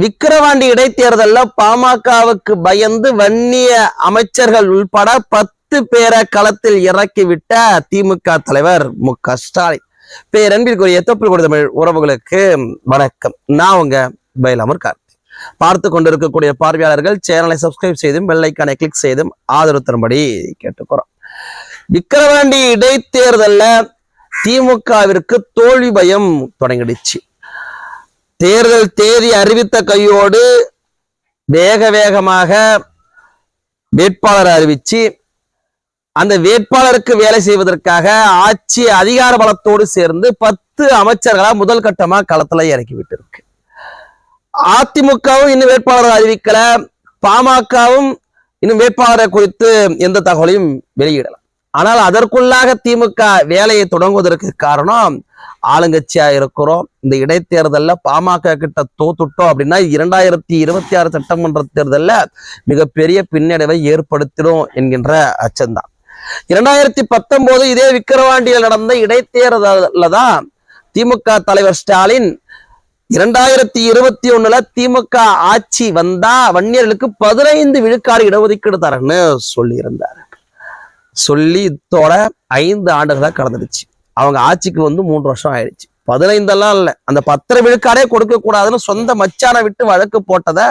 விக்கிரவாண்டி இடைத்தேர்தல்ல பாமகவுக்கு பயந்து வன்னிய அமைச்சர்கள் உள்பட பத்து பேரை களத்தில் இறக்கிவிட்ட திமுக தலைவர் மு க ஸ்டாலின். பேரன்பிற்குரிய தொப்பில் கொடுத்த தமிழ் உறவுகளுக்கு வணக்கம். நான் உங்க பயிலாமர் கார்த்தி. பார்த்து கொண்டிருக்கக்கூடிய பார்வையாளர்கள் சேனலை சப்ஸ்கிரைப் செய்தும் வெள்ளைக்கானை கிளிக் செய்தும் ஆதரவு தரும்படி கேட்டுக்கிறோம். விக்கிரவாண்டி இடைத்தேர்தல்ல திமுகவிற்கு தோல்வி பயம் தொடங்கிடுச்சு. தேர்தல் தேதி அறிவித்த கையோடு வேக வேகமாக வேட்பாளர் அறிவிச்சு அந்த வேட்பாளருக்கு வேலை செய்வதற்காக ஆட்சி அதிகார பலத்தோடு சேர்ந்து பத்து அமைச்சர்களா முதல் கட்டமா களத்துல இறக்கி விட்டிருக்கு. அதிமுகவும் இன்னும் வேட்பாளர் அறிவிக்கல. பாமகவும் இன்னும் வேட்பாளரை குறித்து எந்த தகவலையும் வெளியிடல. ஆனால் அதற்குள்ளாக திமுக வேலையை தொடங்குவதற்கு காரணம் ஆளுங்கட்சியா இருக்கிறோம். இந்த இடைத்தேர்தலில் பாமக கிட்ட தோத்துட்டோம் அப்படின்னா இரண்டாயிரத்தி இருபத்தி ஆறு சட்டமன்ற தேர்தலில் மிகப்பெரிய பின்னடைவை ஏற்படுத்திடும் என்கின்ற அச்சம்தான். இரண்டாயிரத்தி பத்தொன்பது இதே விக்கிரவாண்டியில் நடந்த இடைத்தேர்தலில் தான் திமுக தலைவர் ஸ்டாலின் இரண்டாயிரத்தி இருபத்தி ஒண்ணுல திமுக ஆட்சி வந்தா வன்னியர்களுக்கு பதினைந்து விழுக்காடு இடஒதுக்கீடு தரேன்னு சொல்லியிருந்தார். சொல்லி இதோட ஐந்து ஆண்டுகளாக கடந்துடுச்சு. அவங்க ஆட்சிக்கு வந்து மூன்று வருஷம் ஆயிடுச்சு. பதினைந்தெல்லாம் இல்லை. அந்த பத்திர விழுக்காடே கொடுக்க கூடாதுன்னு சொந்த மச்சானை விட்டு வழக்கு போட்டதை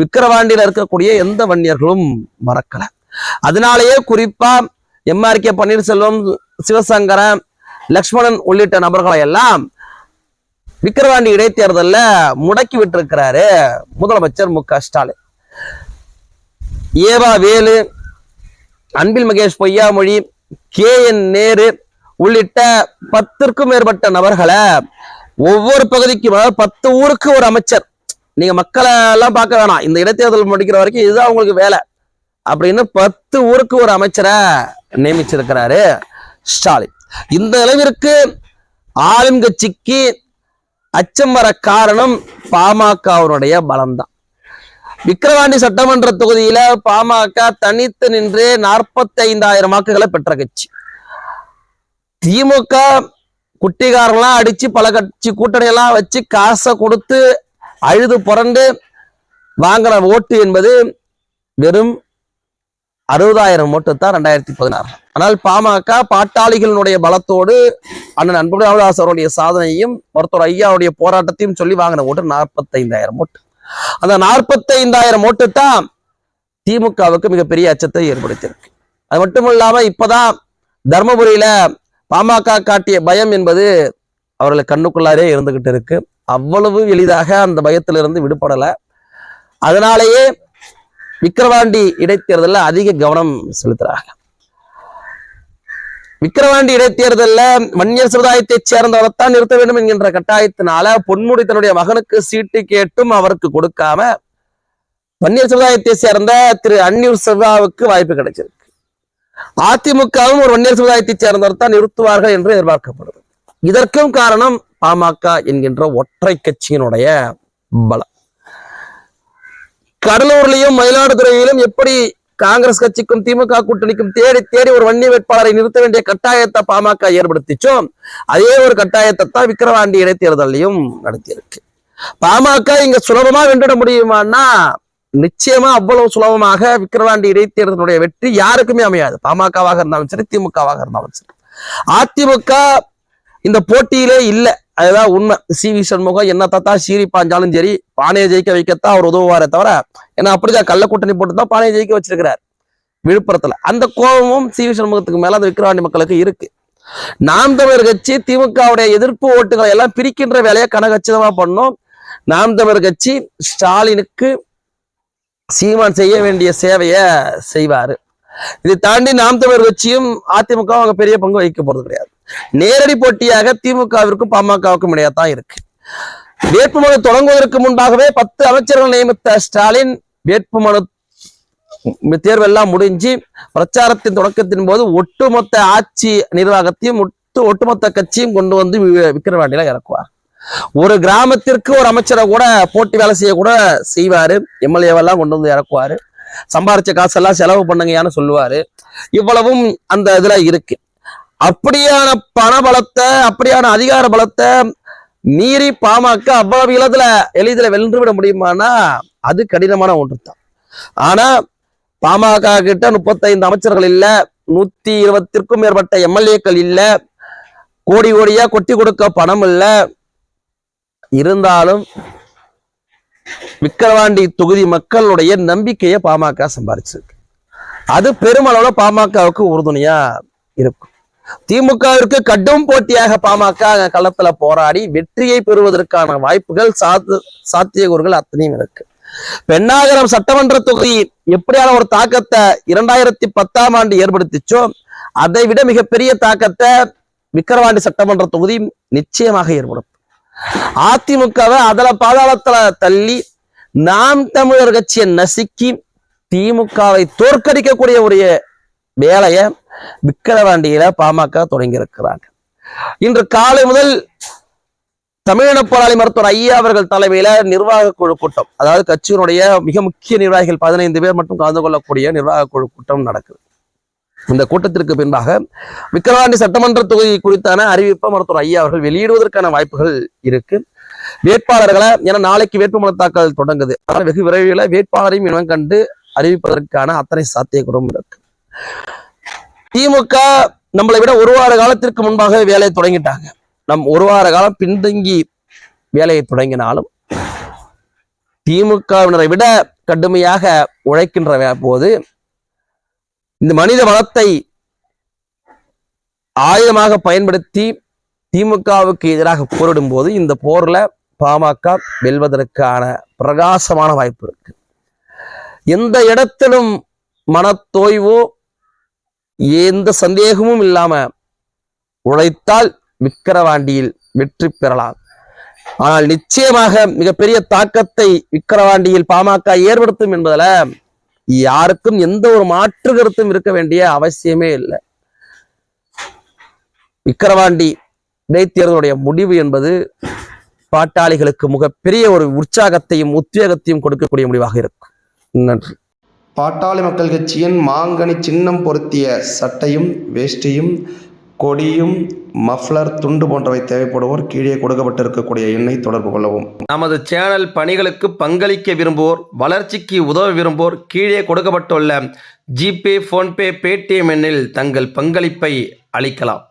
விக்கிரவாண்டியில இருக்கக்கூடிய எந்த வன்னியர்களும் மறக்கல. அதனாலேயே குறிப்பா M R K Panneerselvam Sivasankaran Lakshmanan உள்ளிட்ட நபர்களை எல்லாம் விக்கிரவாண்டி இடைத்தேர்தலில் முடக்கி விட்டிருக்கிறாரு முதலமைச்சர் மு க ஸ்டாலின். ஏவா வேலு அன்பில் மகேஷ் பொய்யாமொழி கே என் நேரு உள்ளிட்ட பத்திற்கும் மேற்பட்ட நபர்களை ஒவ்வொரு பகுதிக்கும் அதாவது பத்து ஊருக்கு ஒரு அமைச்சர். நீங்க மக்களை எல்லாம் பார்க்க வேணாம். இந்த இடைத்தேர்தல் முடிக்கிற வரைக்கும் இதுதான் உங்களுக்கு வேலை. அப்படின்னு பத்து ஊருக்கு ஒரு அமைச்சரை நியமிச்சிருக்கிறாரு ஸ்டாலின். இந்த அளவிற்கு ஆளுங்கட்சிக்கு அச்சம் வர காரணம் பாமகவுடைய பலம்தான். விக்கிரவாண்டி சட்டமன்ற தொகுதியில பாமக தனித்து நின்று நாற்பத்தி ஐந்தாயிரம் வாக்குகளை பெற்ற கட்சி. திமுக குட்டிகாரெல்லாம் அடிச்சு பல கட்சி கூட்டணி எல்லாம் வச்சு காசை கொடுத்து அழுது புரண்டு வாங்குற ஓட்டு என்பது வெறும் அறுபதாயிரம் ஓட்டு தான் ரெண்டாயிரத்தி பதினாறு. ஆனால் பாமக பாட்டாளிகளினுடைய பலத்தோடு அண்ணன் அன்புடைய ராமதாஸ் அவருடைய சாதனையும் ஒருத்தர் ஐயாவுடைய போராட்டத்தையும் சொல்லி வாங்கின ஓட்டு நாற்பத்தைந்தாயிரம் ஓட்டு. அந்த நாற்பத்தைந்தாயிரம் ஓட்டு தான் திமுகவுக்கு மிகப்பெரிய அச்சத்தை ஏற்படுத்தியிருக்கு. அது மட்டும் இல்லாம இப்பதான் தர்மபுரியில பாமக காட்டிய பயம் என்பது அவர்கள் கண்ணுக்குள்ளாரே இருந்துகிட்டு இருக்கு. அவ்வளவு எளிதாக அந்த பயத்திலிருந்து விடுபடலை. அதனாலேயே விக்கிரவாண்டி இடைத்தேர்தலில் அதிக கவனம் செலுத்துறாங்க. விக்கிரவாண்டி இடைத்தேர்தல்ல வன்னியர் சமுதாயத்தை சேர்ந்தவரைத்தான் நிறுத்த வேண்டும் என்கின்ற கட்டாயத்தினால பொன்முடி தன்னுடைய மகனுக்கு சீட்டு கேட்டும் அவருக்கு கொடுக்காம வன்னியர் சமுதாயத்தை சேர்ந்த திரு அந்நியூர் சிவாவுக்கு வாய்ப்பு கிடைச்சிருக்கு. அதிமுகவும் ஒரு வன்னியர் சமுதாயத்தை சேர்ந்தவர் தான் நிறுத்துவார்கள் என்று எதிர்பார்க்கப்படுது. இதற்கும் காரணம் பாமக என்கின்ற ஒற்றை கட்சியினுடைய பலம். கடலூர்லயும் மயிலாடுதுறையிலும் எப்படி காங்கிரஸ் கட்சிக்கும் திமுக கூட்டணிக்கும் தேடி தேடி ஒரு வன்னி வேட்பாளரை நிறுத்த வேண்டிய கட்டாயத்தை பாமக ஏற்படுத்திச்சோம். அதே ஒரு கட்டாயத்தை தான் விக்கிரவாண்டி இடைத்தேர்தலையும் நடத்தியிருக்கு. பாமக இங்க சுலபமா வென்றிட முடியுமான்னா நிச்சயமா அவ்வளவு சுலபமாக விக்கிரவாண்டி இடைத்தேர்தலுடைய வெற்றி யாருக்குமே அமையாது. பாமகவாக இருந்தாலும் சரி திமுகவாக இருந்தாலும் சரி. அதிமுக இந்த போட்டியிலே இல்லை. அதுதான் உண்மை. சி வி சண்முகம் என்ன தாத்தா சீரி பாஞ்சாலும் சரி பானையை ஜெயிக்க வைக்கத்தான் அவர் உதவுவாரே தவிர ஏன்னா அப்படிதான் கள்ள கூட்டணி போட்டு தான் பானையை ஜெயிக்க வச்சிருக்கிறார் விழுப்புரத்துல. அந்த கோபமும் சி வி சண்முகத்துக்கு மேல அந்த விக்கிரவாண்டி மக்களுக்கு இருக்கு. நாம் தமிழர் கட்சி திமுகவுடைய எதிர்ப்பு ஓட்டுகளை எல்லாம் பிரிக்கின்ற வேலையை கனகச்சிதமா பண்ணோம். நாம் தமிழர் கட்சி ஸ்டாலினுக்கு சீமான் செய்ய வேண்டிய சேவையை செய்வாரு. இதை தாண்டி நாம் தமிழர் கட்சியும் அதிமுக அவங்க பெரிய பங்கு வகிக்க போறது கிடையாது. நேரடி போட்டியாக திமுகவிற்கும் பாமகவுக்கும் இடையே தான் இருக்கு. வேட்புமனு தொடங்குவதற்கு முன்பாகவே பத்து அமைச்சர்கள் நியமித்த ஸ்டாலின் வேட்புமனு தேர்வெல்லாம் முடிஞ்சு பிரச்சாரத்தின் தொடக்கத்தின் போது ஒட்டுமொத்த ஆட்சி நிர்வாகத்தையும் ஒட்டு ஒட்டுமொத்த கட்சியும் கொண்டு வந்து வி- விக்கிரவாண்டியில இறக்குவார். ஒரு கிராமத்திற்கு ஒரு அமைச்சரை கூட போட்டி வேலை செய்ய கூட செய்வாரு. எம்எல்ஏவெல்லாம் கொண்டு வந்து இறக்குவாரு. சம்பாரிச்ச காசெல்லாம் செலவு பண்ணுங்கயான்னு சொல்லுவாரு. இவ்வளவும் அந்த இதுல இருக்கு. அப்படியான பண பலத்தை அப்படியான அதிகார பலத்தை மீறி பாமக அவ்வளவு இலதுல எளிதில் வென்று விட முடியுமானா அது கடினமான ஒன்று தான் ஆனா பாமக கிட்ட முப்பத்தைந்து அமைச்சர்கள் இல்ல நூத்தி இருபத்திற்கும் மேற்பட்ட எம்எல்ஏக்கள் இல்ல கோடி கோடியா கொட்டி கொடுக்க பணம் இல்ல. இருந்தாலும் விக்கிரவாண்டி தொகுதி மக்களுடைய நம்பிக்கையை பாமக சம்பாரிச்சிருக்கு. அது பெருமளவுல பாமகவுக்கு உறுதுணையா இருக்கும். திமுகவிற்கு கடும் போட்டியாக பாமக களத்துல போராடி வெற்றியை பெறுவதற்கான வாய்ப்புகள் சாத்து சாத்தியக்கூறுகள் அத்தனையும் இருக்கு. பெண்ணாகரம் சட்டமன்ற தொகுதி எப்படியான ஒரு தாக்கத்தை இரண்டாயிரத்தி பத்தாம் ஆண்டு ஏற்படுத்திச்சோ அதை விட மிகப்பெரிய தாக்கத்தை விக்கிரவாண்டி சட்டமன்ற தொகுதி நிச்சயமாக ஏற்படுத்தும் அதிமுகவை அதல பாதாளத்துல தள்ளி நாம் தமிழர் கட்சியை நசுக்கி திமுகவை தோற்கடிக்கக்கூடிய ஒரு வேலையை விக்கிரவாண்டியில பாமக தொடங்கி இருக்கிறாங்க இன்று காலை முதல் தமிழின போராளி மருத்துவர் ஐயா அவர்கள் தலைமையில நிர்வாக குழு கூட்டம். அதாவது கட்சியினுடைய மிக முக்கிய நிர்வாகிகள் பதினைந்து பேர் மட்டும் கலந்து கொள்ளக்கூடிய நிர்வாக குழு கூட்டம் நடக்குது. இந்த கூட்டத்திற்கு பின்பாக விக்கிரவாண்டி சட்டமன்ற தொகுதி குறித்தான அறிவிப்பை மருத்துவர் ஐயா அவர்கள் வெளியிடுவதற்கான வாய்ப்புகள் இருக்கு. வேட்பாளர்களை ஏன்னா நாளைக்கு வேட்புமனு தாக்கல் தொடங்குது. அதனால் வெகு விரைவில் வேட்பாளரையும் இனம் கண்டு அறிவிப்பதற்கான அத்தனை சாத்தியக்கூறும் இருக்கு. திமுக நம்மளை விட ஒரு வார காலத்திற்கு முன்பாக வேலையை தொடங்கிட்டாங்க. நம் ஒரு வார காலம் பின்தங்கி வேலையை தொடங்கினாலும் திமுகவினரை விட கடுமையாக உழைக்கின்ற போது இந்த மனித வளத்தை ஆயுதமாக பயன்படுத்தி திமுகவுக்கு எதிராக போரிடும் போது இந்த போர்ல பாமக வெல்வதற்கான பிரகாசமான வாய்ப்பு இருக்கு. எந்த இடத்திலும் மனத்தோய்வோ எந்த சந்தேகமும் இல்லாம உழைத்தால் விக்கிரவாண்டியில் வெற்றி பெறலாம். ஆனால் நிச்சயமாக மிகப்பெரிய தாக்கத்தை விக்கிரவாண்டியில் பாமக ஏற்படுத்தும் என்பதில் யாருக்கும் எந்த ஒரு மாற்று கருத்தும் இருக்க வேண்டிய அவசியமே இல்லை. விக்கிரவாண்டி இடைத்தேர்தலுடைய முடிவு என்பது பாட்டாளிகளுக்கு மிகப்பெரிய ஒரு உற்சாகத்தையும் உத்வேகத்தையும் கொடுக்கக்கூடிய முடிவாக இருக்கும். நன்றி. பாட்டாளி மக்கள் கட்சியின் மாங்கனி சின்னம் பொருத்திய சட்டையும் வேஷ்டியும் கொடியும் மஃப்ளர் துண்டு போன்றவை தேவைப்படுவோர் கீழே கொடுக்கப்பட்டிருக்கக்கூடிய எண்ணை தொடர்பு கொள்ளவும். நமது சேனல் பணிகளுக்கு பங்களிக்க விரும்புவோர் வளர்ச்சிக்கு உதவ விரும்புவோர் கீழே கொடுக்கப்பட்டுள்ள ஜிபே ஃபோன்பே பேடிஎம் எண்ணில் தங்கள் பங்களிப்பை அளிக்கலாம்.